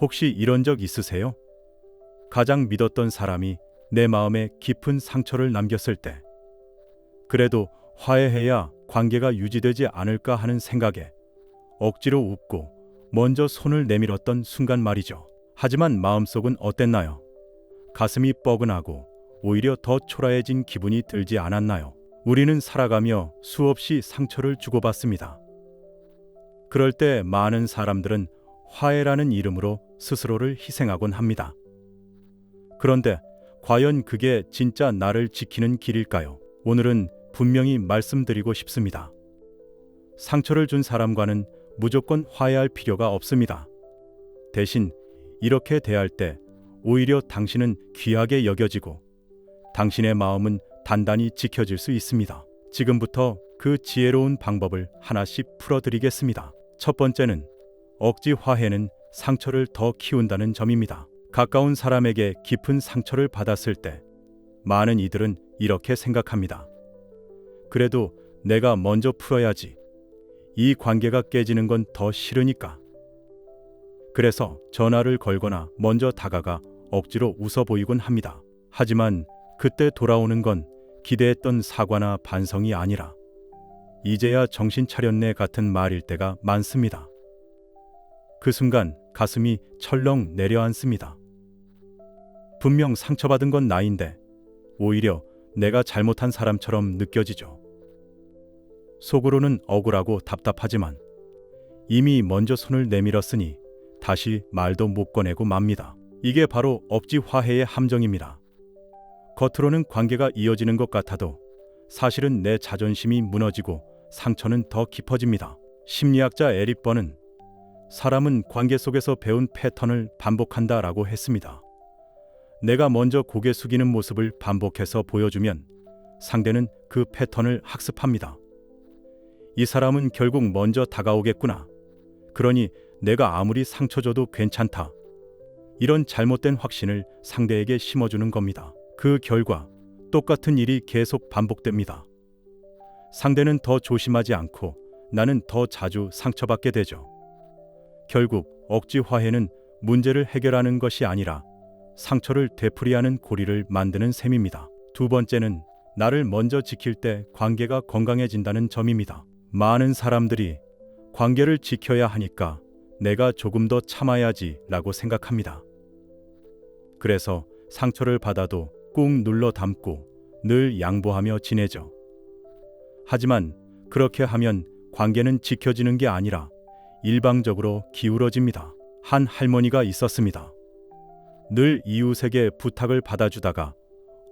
혹시 이런 적 있으세요? 가장 믿었던 사람이 내 마음에 깊은 상처를 남겼을 때, 그래도 화해해야 관계가 유지되지 않을까 하는 생각에 억지로 웃고 먼저 손을 내밀었던 순간 말이죠. 하지만 마음속은 어땠나요? 가슴이 뻐근하고 오히려 더 초라해진 기분이 들지 않았나요? 우리는 살아가며 수없이 상처를 주고받습니다. 그럴 때 많은 사람들은 화해라는 이름으로 스스로를 희생하곤 합니다. 그런데 과연 그게 진짜 나를 지키는 길일까요? 오늘은 분명히 말씀드리고 싶습니다. 상처를 준 사람과는 무조건 화해할 필요가 없습니다. 대신 이렇게 대할 때 오히려 당신은 귀하게 여겨지고 당신의 마음은 단단히 지켜질 수 있습니다. 지금부터 그 지혜로운 방법을 하나씩 풀어드리겠습니다. 첫 번째는 억지 화해는 상처를 더 키운다는 점입니다. 가까운 사람에게 깊은 상처를 받았을 때 많은 이들은 이렇게 생각합니다. 그래도 내가 먼저 풀어야지. 이 관계가 깨지는 건 더 싫으니까. 그래서 전화를 걸거나 먼저 다가가 억지로 웃어 보이곤 합니다. 하지만 그때 돌아오는 건 기대했던 사과나 반성이 아니라 이제야 정신 차렸네 같은 말일 때가 많습니다. 그 순간 가슴이 철렁 내려앉습니다. 분명 상처받은 건 나인데 오히려 내가 잘못한 사람처럼 느껴지죠. 속으로는 억울하고 답답하지만 이미 먼저 손을 내밀었으니 다시 말도 못 꺼내고 맙니다. 이게 바로 억지 화해의 함정입니다. 겉으로는 관계가 이어지는 것 같아도 사실은 내 자존심이 무너지고 상처는 더 깊어집니다. 심리학자 에릭 번은 사람은 관계 속에서 배운 패턴을 반복한다 라고 했습니다. 내가 먼저 고개 숙이는 모습을 반복해서 보여주면 상대는 그 패턴을 학습합니다. 이 사람은 결국 먼저 다가오겠구나. 그러니 내가 아무리 상처 줘도 괜찮다. 이런 잘못된 확신을 상대에게 심어주는 겁니다. 그 결과 똑같은 일이 계속 반복됩니다. 상대는 더 조심하지 않고 나는 더 자주 상처받게 되죠. 결국 억지 화해는 문제를 해결하는 것이 아니라 상처를 되풀이하는 고리를 만드는 셈입니다. 두 번째는 나를 먼저 지킬 때 관계가 건강해진다는 점입니다. 많은 사람들이 관계를 지켜야 하니까 내가 조금 더 참아야지 라고 생각합니다. 그래서 상처를 받아도 꾹 눌러 담고 늘 양보하며 지내죠. 하지만 그렇게 하면 관계는 지켜지는 게 아니라 일방적으로 기울어집니다. 한 할머니가 있었습니다. 늘 이웃에게 부탁을 받아주다가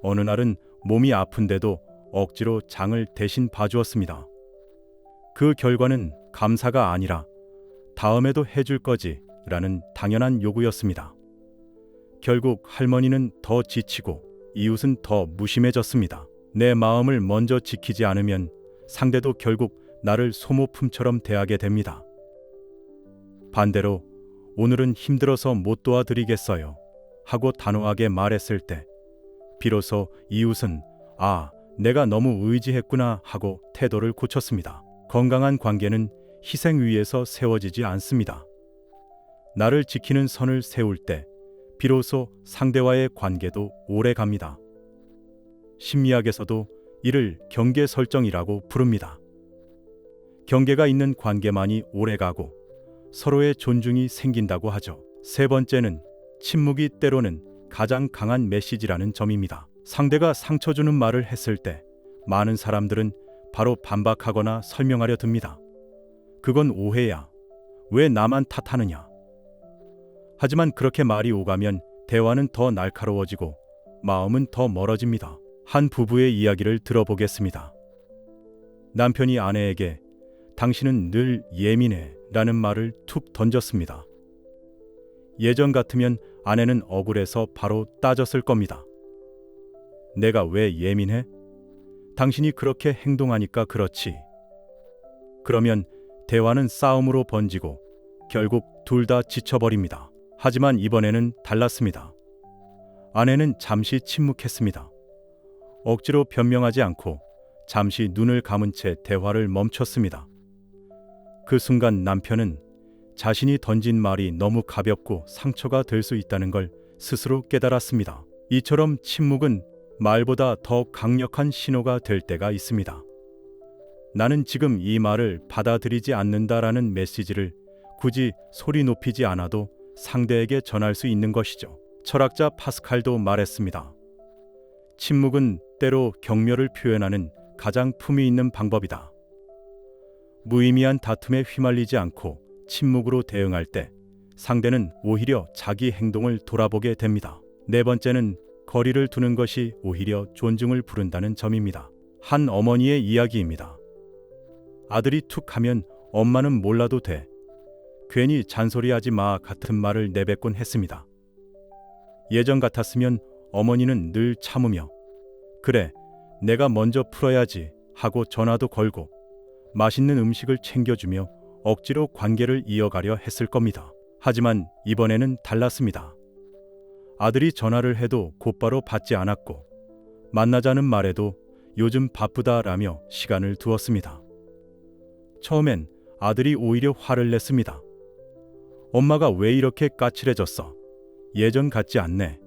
어느 날은 몸이 아픈데도 억지로 장을 대신 봐주었습니다. 그 결과는 감사가 아니라 다음에도 해줄 거지 라는 당연한 요구였습니다. 결국 할머니는 더 지치고 이웃은 더 무심해졌습니다. 내 마음을 먼저 지키지 않으면 상대도 결국 나를 소모품처럼 대하게 됩니다. 반대로 오늘은 힘들어서 못 도와드리겠어요. 하고 단호하게 말했을 때 비로소 이웃은 아, 내가 너무 의지했구나 하고 태도를 고쳤습니다. 건강한 관계는 희생 위에서 세워지지 않습니다. 나를 지키는 선을 세울 때 비로소 상대와의 관계도 오래 갑니다. 심리학에서도 이를 경계 설정이라고 부릅니다. 경계가 있는 관계만이 오래 가고 서로의 존중이 생긴다고 하죠. 세 번째는 침묵이 때로는 가장 강한 메시지라는 점입니다. 상대가 상처 주는 말을 했을 때 많은 사람들은 바로 반박하거나 설명하려 듭니다. 그건 오해야. 왜 나만 탓하느냐? 하지만 그렇게 말이 오가면 대화는 더 날카로워지고 마음은 더 멀어집니다. 한 부부의 이야기를 들어보겠습니다. 남편이 아내에게 당신은 늘 예민해 라는 말을 툭 던졌습니다. 예전 같으면 아내는 억울해서 바로 따졌을 겁니다. 내가 왜 예민해? 당신이 그렇게 행동하니까 그렇지. 그러면 대화는 싸움으로 번지고 결국 둘 다 지쳐버립니다. 하지만 이번에는 달랐습니다. 아내는 잠시 침묵했습니다. 억지로 변명하지 않고 잠시 눈을 감은 채 대화를 멈췄습니다. 그 순간 남편은 자신이 던진 말이 너무 가볍고 상처가 될 수 있다는 걸 스스로 깨달았습니다. 이처럼 침묵은 말보다 더 강력한 신호가 될 때가 있습니다. 나는 지금 이 말을 받아들이지 않는다라는 메시지를 굳이 소리 높이지 않아도 상대에게 전할 수 있는 것이죠. 철학자 파스칼도 말했습니다. 침묵은 때로 경멸을 표현하는 가장 품위 있는 방법이다. 무의미한 다툼에 휘말리지 않고 침묵으로 대응할 때 상대는 오히려 자기 행동을 돌아보게 됩니다. 네 번째는 거리를 두는 것이 오히려 존중을 부른다는 점입니다. 한 어머니의 이야기입니다. 아들이 툭 하면 엄마는 몰라도 돼. 괜히 잔소리하지 마 같은 말을 내뱉곤 했습니다. 예전 같았으면 어머니는 늘 참으며 그래 내가 먼저 풀어야지 하고 전화도 걸고 맛있는 음식을 챙겨주며 억지로 관계를 이어가려 했을 겁니다. 하지만 이번에는 달랐습니다. 아들이 전화를 해도 곧바로 받지 않았고 만나자는 말에도 요즘 바쁘다라며 시간을 두었습니다. 처음엔 아들이 오히려 화를 냈습니다. 엄마가 왜 이렇게 까칠해졌어? 예전 같지 않네.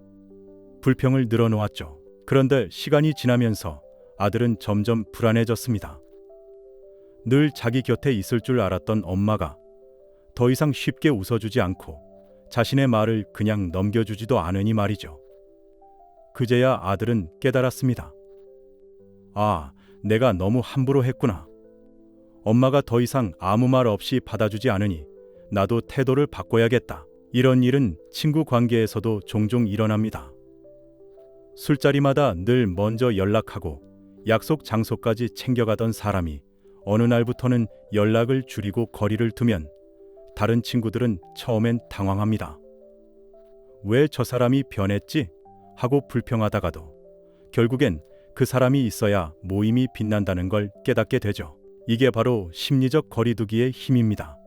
불평을 늘어놓았죠. 그런데 시간이 지나면서 아들은 점점 불안해졌습니다. 늘 자기 곁에 있을 줄 알았던 엄마가 더 이상 쉽게 웃어주지 않고 자신의 말을 그냥 넘겨주지도 않으니 말이죠. 그제야 아들은 깨달았습니다. 아, 내가 너무 함부로 했구나. 엄마가 더 이상 아무 말 없이 받아주지 않으니 나도 태도를 바꿔야겠다. 이런 일은 친구 관계에서도 종종 일어납니다. 술자리마다 늘 먼저 연락하고 약속 장소까지 챙겨가던 사람이 어느 날부터는 연락을 줄이고 거리를 두면 다른 친구들은 처음엔 당황합니다. 왜 저 사람이 변했지? 하고 불평하다가도 결국엔 그 사람이 있어야 모임이 빛난다는 걸 깨닫게 되죠. 이게 바로 심리적 거리두기의 힘입니다.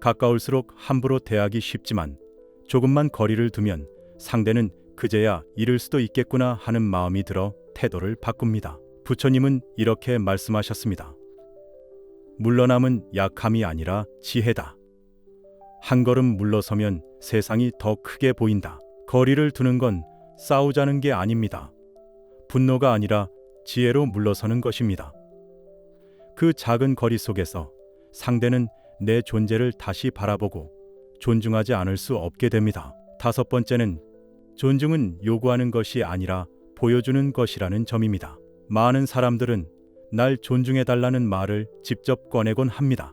가까울수록 함부로 대하기 쉽지만 조금만 거리를 두면 상대는 그제야 잃을 수도 있겠구나 하는 마음이 들어 태도를 바꿉니다. 부처님은 이렇게 말씀하셨습니다. 물러남은 약함이 아니라 지혜다. 한 걸음 물러서면 세상이 더 크게 보인다. 거리를 두는 건 싸우자는 게 아닙니다. 분노가 아니라 지혜로 물러서는 것입니다. 그 작은 거리 속에서 상대는 내 존재를 다시 바라보고 존중하지 않을 수 없게 됩니다. 다섯 번째는 존중은 요구하는 것이 아니라 보여주는 것이라는 점입니다. 많은 사람들은 날 존중해 달라는 말을 직접 꺼내곤 합니다.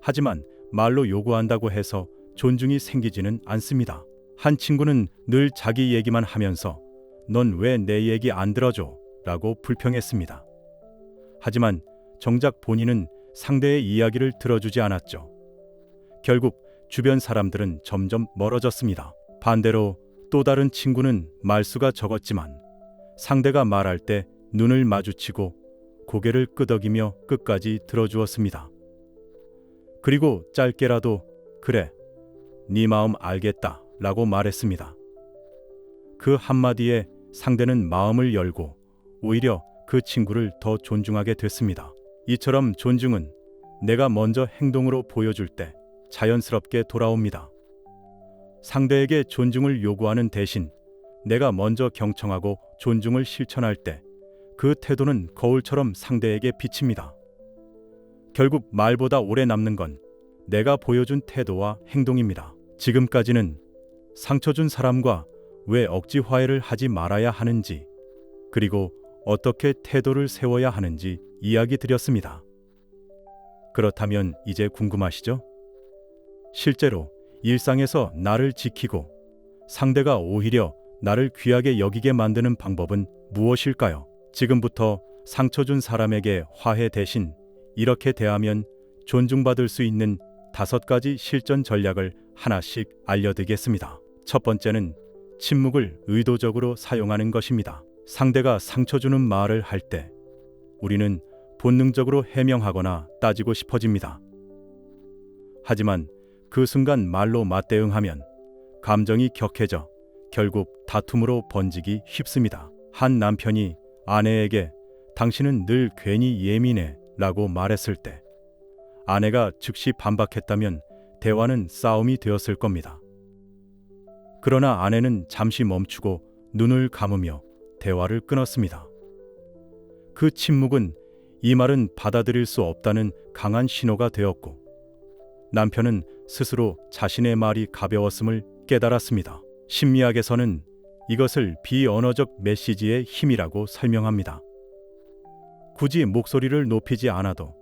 하지만 말로 요구한다고 해서 존중이 생기지는 않습니다. 한 친구는 늘 자기 얘기만 하면서 넌 왜 내 얘기 안 들어줘? 라고 불평했습니다. 하지만 정작 본인은 상대의 이야기를 들어주지 않았죠. 결국 주변 사람들은 점점 멀어졌습니다. 반대로 또 다른 친구는 말수가 적었지만 상대가 말할 때 눈을 마주치고 고개를 끄덕이며 끝까지 들어주었습니다. 그리고 짧게라도 그래, 네 마음 알겠다 라고 말했습니다. 그 한마디에 상대는 마음을 열고 오히려 그 친구를 더 존중하게 됐습니다. 이처럼 존중은 내가 먼저 행동으로 보여줄 때 자연스럽게 돌아옵니다. 상대에게 존중을 요구하는 대신 내가 먼저 경청하고 존중을 실천할 때 그 태도는 거울처럼 상대에게 비칩니다. 결국 말보다 오래 남는 건 내가 보여준 태도와 행동입니다. 지금까지는 상처 준 사람과 왜 억지 화해를 하지 말아야 하는지, 그리고 어떻게 태도를 세워야 하는지 이야기 드렸습니다. 그렇다면 이제 궁금하시죠? 실제로 일상에서 나를 지키고 상대가 오히려 나를 귀하게 여기게 만드는 방법은 무엇일까요? 지금부터 상처 준 사람에게 화해 대신 이렇게 대하면 존중받을 수 있는 다섯 가지 실전 전략을 하나씩 알려드리겠습니다. 첫 번째는 침묵을 의도적으로 사용하는 것입니다. 상대가 상처 주는 말을 할 때 우리는 본능적으로 해명하거나 따지고 싶어집니다. 하지만 그 순간 말로 맞대응하면 감정이 격해져 결국 다툼으로 번지기 쉽습니다. 한 남편이 아내에게 당신은 늘 괜히 예민해 라고 말했을 때 아내가 즉시 반박했다면 대화는 싸움이 되었을 겁니다. 그러나 아내는 잠시 멈추고 눈을 감으며 대화를 끊었습니다. 그 침묵은 이 말은 받아들일 수 없다는 강한 신호가 되었고 남편은 스스로 자신의 말이 가벼웠음을 깨달았습니다. 심리학에서는 이것을 비언어적 메시지의 힘이라고 설명합니다. 굳이 목소리를 높이지 않아도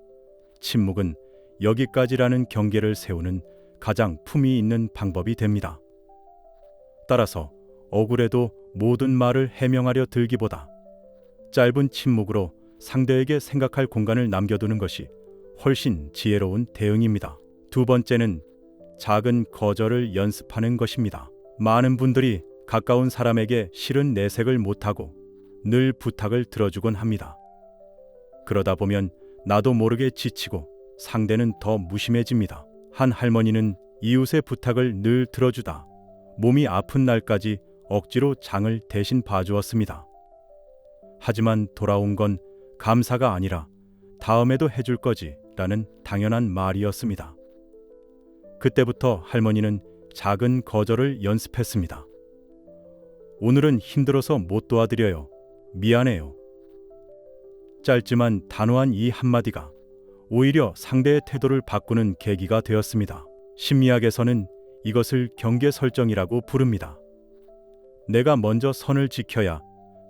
침묵은 여기까지라는 경계를 세우는 가장 품위 있는 방법이 됩니다. 따라서 억울해도 모든 말을 해명하려 들기보다 짧은 침묵으로 상대에게 생각할 공간을 남겨두는 것이 훨씬 지혜로운 대응입니다. 두 번째는 작은 거절을 연습하는 것입니다. 많은 분들이 가까운 사람에게 싫은 내색을 못하고 늘 부탁을 들어주곤 합니다. 그러다 보면 나도 모르게 지치고 상대는 더 무심해집니다. 한 할머니는 이웃의 부탁을 늘 들어주다 몸이 아픈 날까지 억지로 장을 대신 봐주었습니다. 하지만 돌아온 건 감사가 아니라 다음에도 해줄 거지 라는 당연한 말이었습니다. 그때부터 할머니는 작은 거절을 연습했습니다. 오늘은 힘들어서 못 도와드려요. 미안해요. 짧지만 단호한 이 한마디가 오히려 상대의 태도를 바꾸는 계기가 되었습니다. 심리학에서는 이것을 경계 설정이라고 부릅니다. 내가 먼저 선을 지켜야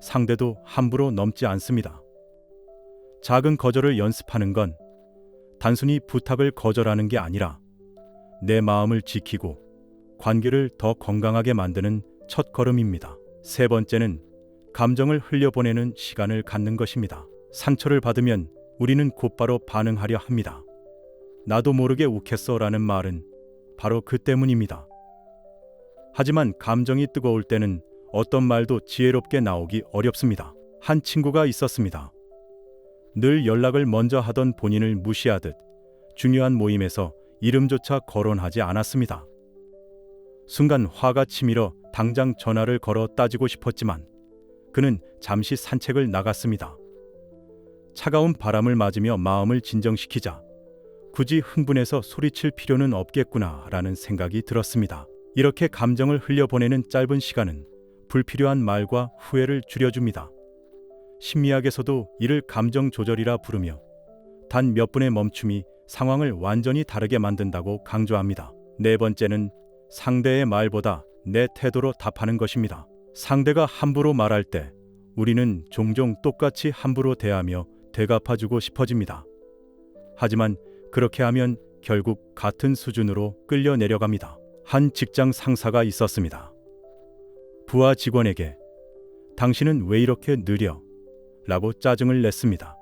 상대도 함부로 넘지 않습니다. 작은 거절을 연습하는 건 단순히 부탁을 거절하는 게 아니라 내 마음을 지키고 관계를 더 건강하게 만드는 첫 걸음입니다. 세 번째는 감정을 흘려보내는 시간을 갖는 것입니다. 상처를 받으면 우리는 곧바로 반응하려 합니다. 나도 모르게 욱했어 라는 말은 바로 그 때문입니다. 하지만 감정이 뜨거울 때는 어떤 말도 지혜롭게 나오기 어렵습니다. 한 친구가 있었습니다. 늘 연락을 먼저 하던 본인을 무시하듯 중요한 모임에서 이름조차 거론하지 않았습니다. 순간 화가 치밀어 당장 전화를 걸어 따지고 싶었지만 그는 잠시 산책을 나갔습니다. 차가운 바람을 맞으며 마음을 진정시키자 굳이 흥분해서 소리칠 필요는 없겠구나 라는 생각이 들었습니다. 이렇게 감정을 흘려보내는 짧은 시간은 불필요한 말과 후회를 줄여줍니다. 심리학에서도 이를 감정 조절이라 부르며 단 몇 분의 멈춤이 상황을 완전히 다르게 만든다고 강조합니다. 네 번째는 상대의 말보다 내 태도로 답하는 것입니다. 상대가 함부로 말할 때 우리는 종종 똑같이 함부로 대하며 되갚아주고 싶어집니다. 하지만 그렇게 하면 결국 같은 수준으로 끌려 내려갑니다. 한 직장 상사가 있었습니다. 부하 직원에게 당신은 왜 이렇게 느려? 라고 짜증을 냈습니다.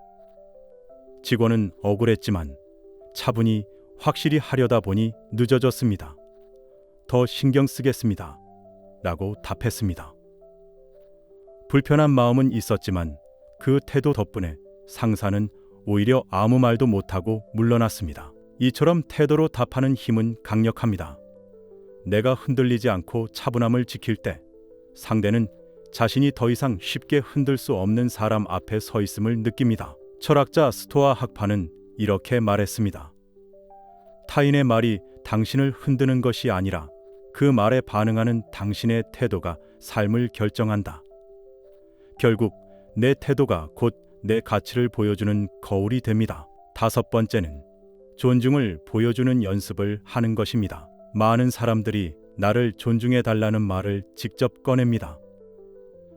직원은 억울했지만 차분히 확실히 하려다 보니 늦어졌습니다. 더 신경 쓰겠습니다. 라고 답했습니다. 불편한 마음은 있었지만 그 태도 덕분에 상사는 오히려 아무 말도 못하고 물러났습니다. 이처럼 태도로 답하는 힘은 강력합니다. 내가 흔들리지 않고 차분함을 지킬 때 상대는 자신이 더 이상 쉽게 흔들 수 없는 사람 앞에 서 있음을 느낍니다. 철학자 스토아 학파는 이렇게 말했습니다. 타인의 말이 당신을 흔드는 것이 아니라 그 말에 반응하는 당신의 태도가 삶을 결정한다. 결국 내 태도가 곧 내 가치를 보여주는 거울이 됩니다. 다섯 번째는 존중을 보여주는 연습을 하는 것입니다. 많은 사람들이 나를 존중해 달라는 말을 직접 꺼냅니다.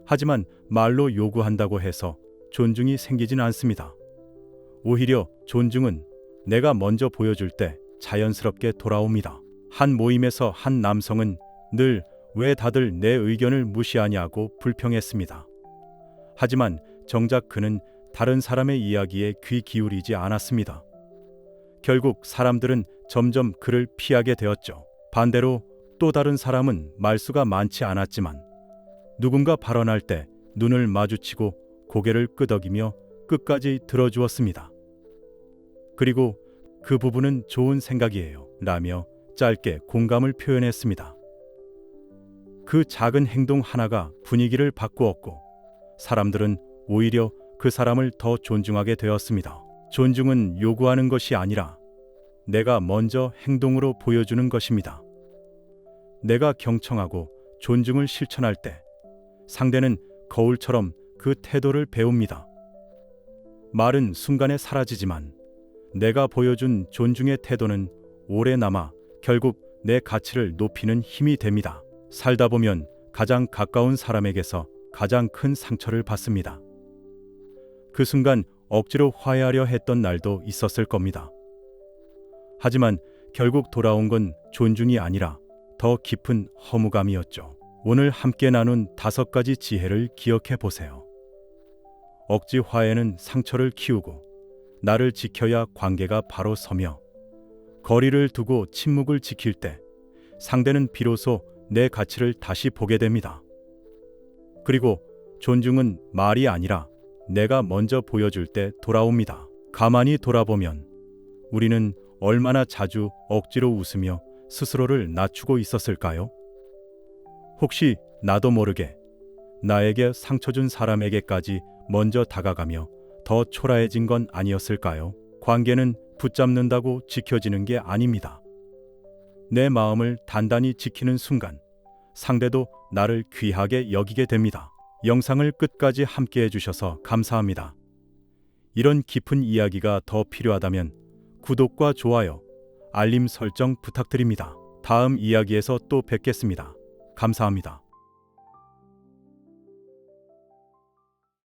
하지만 말로 요구한다고 해서 존중이 생기진 않습니다. 오히려 존중은 내가 먼저 보여줄 때 자연스럽게 돌아옵니다. 한 모임에서 한 남성은 늘 왜 다들 내 의견을 무시하냐고 불평했습니다. 하지만 정작 그는 다른 사람의 이야기에 귀 기울이지 않았습니다. 결국 사람들은 점점 그를 피하게 되었죠. 반대로 또 다른 사람은 말수가 많지 않았지만 누군가 발언할 때 눈을 마주치고 고개를 끄덕이며 끝까지 들어주었습니다. 그리고 그 부분은 좋은 생각이에요. 라며 짧게 공감을 표현했습니다. 그 작은 행동 하나가 분위기를 바꾸었고 사람들은 오히려 그 사람을 더 존중하게 되었습니다. 존중은 요구하는 것이 아니라 내가 먼저 행동으로 보여주는 것입니다. 내가 경청하고 존중을 실천할 때 상대는 거울처럼 그 태도를 배웁니다. 말은 순간에 사라지지만 내가 보여준 존중의 태도는 오래 남아 결국 내 가치를 높이는 힘이 됩니다. 살다 보면 가장 가까운 사람에게서 가장 큰 상처를 받습니다. 그 순간 억지로 화해하려 했던 날도 있었을 겁니다. 하지만 결국 돌아온 건 존중이 아니라 더 깊은 허무감이었죠. 오늘 함께 나눈 다섯 가지 지혜를 기억해 보세요. 억지 화해는 상처를 키우고 나를 지켜야 관계가 바로 서며 거리를 두고 침묵을 지킬 때 상대는 비로소 내 가치를 다시 보게 됩니다. 그리고 존중은 말이 아니라 내가 먼저 보여줄 때 돌아옵니다. 가만히 돌아보면 우리는 얼마나 자주 억지로 웃으며 스스로를 낮추고 있었을까요? 혹시 나도 모르게 나에게 상처 준 사람에게까지 먼저 다가가며 더 초라해진 건 아니었을까요? 관계는 붙잡는다고 지켜지는 게 아닙니다. 내 마음을 단단히 지키는 순간 상대도 나를 귀하게 여기게 됩니다. 영상을 끝까지 함께 해주셔서 감사합니다. 이런 깊은 이야기가 더 필요하다면 구독과 좋아요, 알림 설정 부탁드립니다. 다음 이야기에서 또 뵙겠습니다. 감사합니다.